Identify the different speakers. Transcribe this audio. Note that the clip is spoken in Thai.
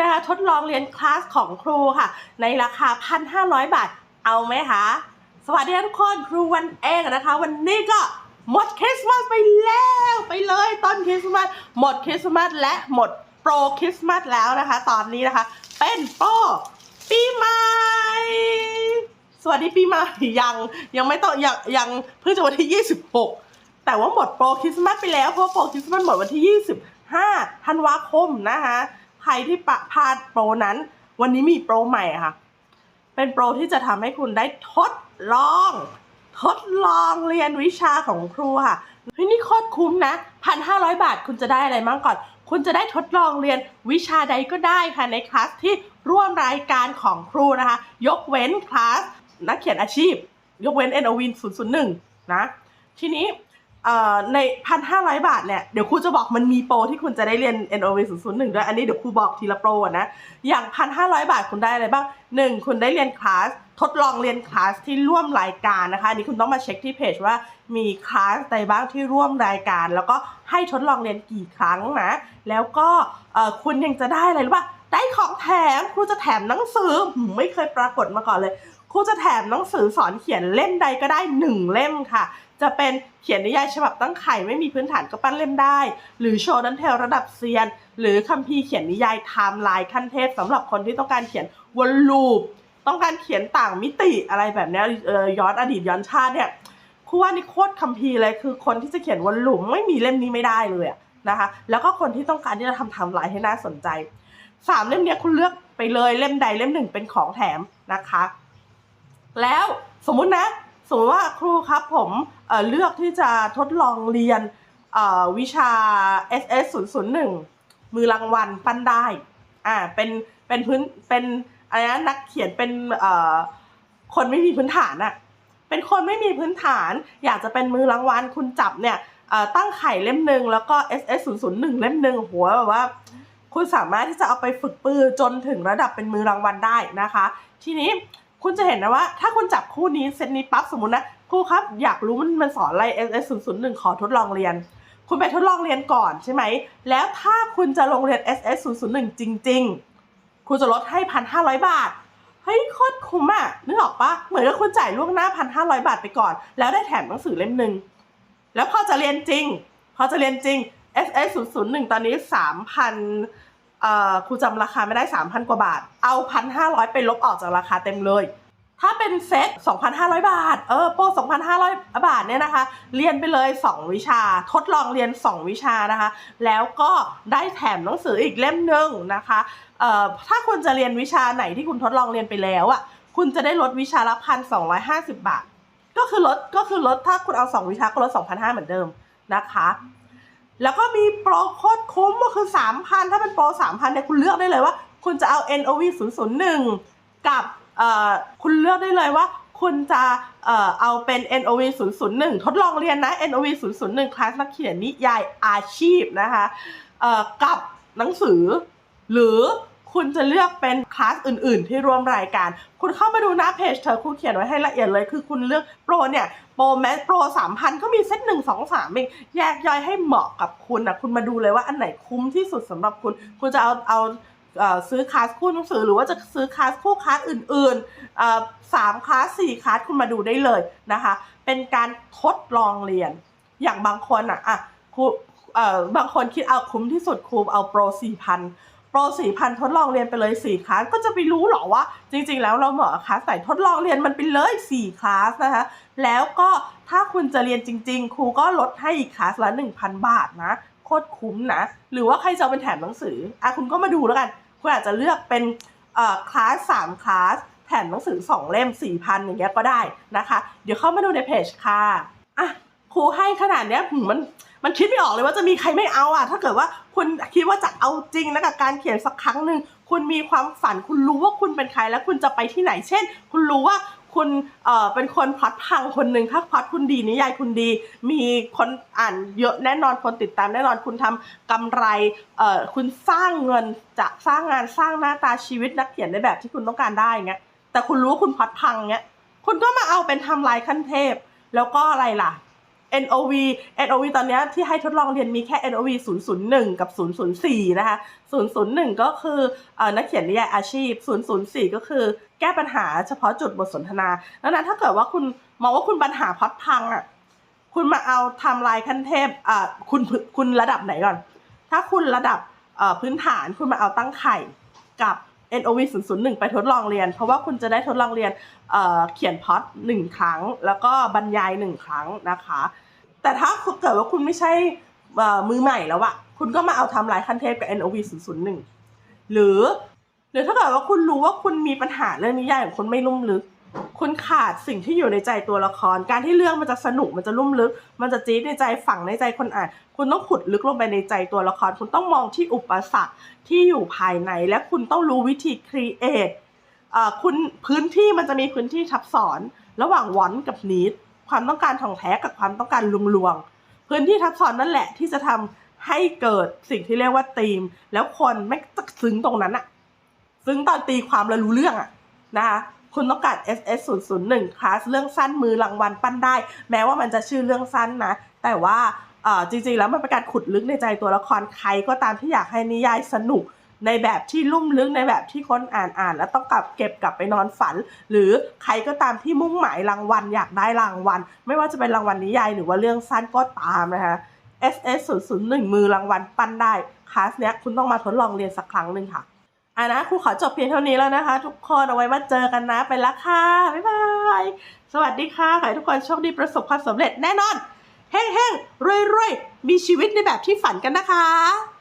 Speaker 1: นะคะทดลองเรียนคลาสของครูค่ะ ในราคา 1,500 บาท เอาไหมคะ สวัสดีทุกคนครูวันเองนะคะ วันนี้ก็หมดคริสต์มาสไปแล้วไปเลยต้นคริสต์มาสหมดคริสต์มาสและหมดโปรคริสต์มาสแล้วนะคะ ตอนนี้นะคะ เป็นโปรปีใหม่สวัสดีปีใหม่ยังยังไม่ต้องยังยังเพิ่งจะวันที่ 26 แต่ว่าหมดโปรคริสต์มาสไปแล้วเพราะโปรคริสต์มาสหมดวันที่ 25ธันวาคมนะคะ ใครที่ปะพลาดโปรนั้น วันนี้มีโปรใหม่ค่ะ เป็นโปรที่จะทำให้คุณได้ทดลอง ทดลองเรียนวิชาของครูค่ะเฮ้ยนี่โคตรคุ้มนะพันห้าร้อยบาทคุณจะได้อะไรบ้างก่อน คุณจะได้ทดลองเรียนวิชาใดก็ได้ค่ะในคลาสที่ร่วมรายการของครูนะคะ ยกเว้นคลาสนักเขียนอาชีพ ยกเว้น n o w i n 001 นะ ทีนี้ ในพันห้าร้อยบาทเนี่ยเดี๋ยวครูจะบอกมันมีโปรที่คุณจะได้เรียน n o w i n 001 ด้วย อันนี้เดี๋ยวครูบอกทีละโปรนะ อย่างพันห้าร้อยบาทคุณได้อะไรบ้างหนึ่งคุณได้เรียนคลาสทดลองเรียนคลาสที่ร่วมรายการนะคะอันนี้คุณต้องมาเช็คที่เพจว่ามีคลาสใดบ้างที่ร่วมรายการ แล้วก็ให้ทดลองเรียนกี่ครั้งนะแล้วก็คุณยังจะได้อะไรรู้ป่ะได้ของแถมครูจะแถมหนังสือไม่เคยปรากฏมาก่อนเลยครูจะแถมหนังสือสอนเขียนเล่มใดก็ได้หนึ่งเล่มค่ะ จะเป็นเขียนนิยายฉบับตั้งไข่ไม่มีพื้นฐานก็ปั้นเล่มได้ หรือโชว์ดันเทลระดับเซียน หรือคัมภีร์เขียนนิยายไทม์ไลน์ขั้นเทพสำหรับคนที่ต้องการเขียนวนลูป ต้องการเขียนต่างมิติอะไรแบบนี้ย้อนอดีตย้อนชาติเนี่ยครูว่านี่โคตรคัมภีร์เลยคือคนที่จะเขียนวนลูปไม่มีเล่มนี้ไม่ได้เลยนะคะ แล้วก็คนที่ต้องการที่จะทำไทม์ไลน์ให้น่าสนใจสามเล่มเนี้ยคุณเลือกไปเลยเล่มใดเล่มหนึ่งเป็นของแถมนะคะ แล้วสมมุตินะ สมมติว่าครูครับผมเเลือกที่จะทดลองเรียนวิชา SS 0 0 1 มือรางวัลปั้นได้อ่าเป็นเป็นพื้นเป็นอะไรนะนักเขียนเป็นคนไม่มีพื้นฐานอะเป็นคนไม่มีพื้นฐาน อยากจะเป็นมือรางวัลคุณจับเนี่ยตั้งไข่เล่มหนึ่งแล้วก็ SS 0 0 1เล่มหนึ่งหัวแบบว่า คุณสามารถที่จะเอาไปฝึกปือจนถึงระดับเป็นมือรางวัลได้นะคะ ทีนี้ คุณจะเห็นนะว่า ถ้าคุณจับคู่นี้เซตนี้ปั๊บสมมตินะครูครับอยากรู้มันมันสอนอะไร S S 0 0 1ขอทดลองเรียน คุณไปทดลองเรียนก่อนใช่ไหม แล้วถ้าคุณจะลงเรียน S S 0 0 1จริง ๆ คุณจะลดให้พันห้าร้อยบาท เฮ้ยโคตรคุ้มอะนึกออกปะเหมือนกับคุณจ่ายล่วงหน้าพันห้าร้อยบาทไปก่อน แล้วได้แถมหนังสือเล่มหนึ่งแล้วพอจะเรียนจริง พอจะเรียนจริง S S 0 0 1ตอนนี้สามพัน ครูจำราคาไม่ได้ 3,000 กว่าบาท เอา 1,500 ไปลบออกจากราคาเต็มเลย ถ้าเป็นเซต 2,500 บาท เออโปร2,500 บาทเนี่ยนะคะ เรียนไปเลย 2 วิชา ทดลองเรียน 2 วิชานะคะ แล้วก็ได้แถมหนังสืออีกเล่มหนึ่งนะคะเอ่อถ้าคุณจะเรียนวิชาไหนที่คุณทดลองเรียนไปแล้วอะ่ะ คุณจะได้ลดวิชาละพันสองบาท ก็คือลดก็คือลดถ้าคุณเอา 2 วิชาก็ลด2,500 เหมือนเดิมนะคะ แล้วก็มีโปรโคตรคุ้มก็คือ 3,000 ถ้าเป็นโปร 3,000เนี่ยคุณเลือกได้เลยว่า คุณจะเอา NOV 001 กับเอ่อคุณเลือกได้เลยว่า คุณจะเอาเป็น NOV 001 ทดลองเรียนนะ NOV 001 คลาสนักเขียนนิยายอาชีพนะคะกับหนังสือหรือ คุณจะเลือกเป็นคลาสอื่น ๆ ที่ร่วมรายการ คุณเข้ามาดูหน้าเพจเธอครูเขียนไว้ให้ละเอียดเลย คือคุณเลือกโปรเนี่ยโปรแมสโปรสามพันก็มีเซตหนึ่งสองสามเองแยกย่อยให้เหมาะกับคุณนะคุณมาดูเลยว่าอันไหนคุ้มที่สุดสำหรับคุณ คุณจะเอาเอาซื้อคลาสคู่หนังสือหรือว่าจะซื้อคลาสคู่คลาสอื่นๆสามคลาสสี่คลาสคุณมาดูได้เลยนะคะ เป็นการทดลองเรียน อย่างบางคนอะอะครูบางคนคิดเอาคุ้มที่สุดครูเอาโปรสี่พัน รสี่พันทดลองเรียนไปเลยสี่คลาสก็จะไปรู้หรอว่า จริง ๆ แล้วเราเหมาะคลาสไหนทดลองเรียนมันไปเลยสี่คลาสนะคะ แล้วก็ถ้าคุณจะเรียนจริง ๆ ครูก็ลดให้อีกคลาสละ1,000บาทนะโคตรคุ้มนะ หรือว่าใครจะเอาเป็นแถมหนังสืออะคุณก็มาดูแล้วกัน คุณอาจจะเลือกเป็นเอ่อคลาสสามคลาสแถมหนังสือ2เล่ม4,000อย่างเงี้ยก็ได้นะคะ เดี๋ยวเข้ามาดูในเพจค่ะอะ รูให้ขนาดเนี้ยมันมันคิดไม่ออกเลยว่าจะมีใครไม่เอาอะ ถ้าเกิดว่าคุณคิดว่าจะเอาจริงนะกับการเขียนสักครั้งหนึ่งคุณมีความฝันคุณรู้ว่าคุณเป็นใครแล้วคุณจะไปที่ไหน เช่น คุณรู้ว่าคุณเอ่อเป็นคนพล็อดพังคนหนึ่งถ้าพล็อดคุณดีนิยายคุณดี มีคนอ่านเยอะแน่นอนคนติดตามแน่นอนคุณทำกำไรเอ่อคุณสร้างเงินจะสร้างงานสร้างหน้าตาชีวิตนักเขียนในแบบที่คุณต้องการได้เงี้ยแต่คุณรู้ว่าคุณพล็อดพังเงี้ยคุณก็มาเอาเป็นทำลายขั้นเทพ แล้วก็อะไรล่ะ NOV NOV ตอนนี้ที่ให้ทดลองเรียนมีแค่ NOV 001 กับ 004 นะคะ 001 ก็คือเอ่อนักเขียนนิยายอาชีพ 004 ก็คือแก้ปัญหาเฉพาะจุดบทสนทนาดังนั้นถ้าเกิดว่าคุณมองว่าคุณปัญหาพอดพังอะคุณมาเอาทม์ไลน์ขั้นเทพอ่าคุณคุณระดับไหนก่อน ถ้าคุณระดับเอ่อพื้นฐานคุณมาเอาตั้งไข่กับ NOV 001 ไปทดลองเรียน เพราะว่าคุณจะได้ทดลองเรียนเอ่อเขียนพอตหนึ่งครั้ง แล้วก็บรรยายหนึ่งครั้งนะคะ แต่ถ้าเกิดว่าคุณไม่ใช่มือใหม่แล้วอะคุณก็มาเอาไทำลายขั้นเทพกับ NOV 001 หรือ หรือถ้าเกิดว่าคุณรู้ว่าคุณมีปัญหาเรื่องนิยายของคุณไม่ลุ่มลึก คุณขาดสิ่งที่อยู่ในใจตัวละคร การที่เรื่องมันจะสนุกมันจะลุ่มลึก มันจะจี๊ดในใจฝังในใจคนอ่าน คุณต้องขุดลึกลงไปในใจตัวละคร คุณต้องมองที่อุปสรรคที่อยู่ภายใน และคุณต้องรู้วิธีครีเอทคุณพื้นที่มันจะมีพื้นที่ทับซ้อนระหว่างวอนกับนีด ความต้องการของแท้กับความต้องการลวงๆพื้นที่ทับซ้อนนั่นแหละที่จะทำให้เกิดสิ่งที่เรียกว่าธีม แล้วคนไม่จะซึ้งตรงนั้นอะซึ้งตอนตีความแล้วรู้เรื่องอะนะคะคุณต้องการ SS 0 0 1คลาสเรื่องสั้นมือรางวัลปั้นได้ แม้ว่ามันจะชื่อเรื่องสั้นนะ แต่ว่าจริงๆแล้วมันเป็นการขุดลึกในใจตัวละครใครก็ตามที่อยากให้นิยายสนุก ในแบบที่ลุ่มลึกในแบบที่คนอ่านอ่าน แล้วต้องกลับเก็บกลับไปนอนฝัน หรือใครก็ตามที่มุ่งหมายรางวัลอยากได้รางวัล ไม่ว่าจะเป็นรางวัลนิยายหรือว่าเรื่องสั้นก็ตามนะคะ SS 0 0 1มือรางวัลปั้นได้คลาสเนี้ยคุณต้องมาทดลองเรียนสักครั้งหนึ่งค่ะอะนะครูขอจบเพียงเท่านี้แล้วนะคะ ทุกคนเอาไว้มาเจอกันนะไปละค่ะ บ๊ายบาย สวัสดีค่ะขอให้ทุกคนโชคดีประสบความสำเร็จแน่นอนเฮ้งๆรวยๆมีชีวิตในแบบที่ฝันกันนะคะ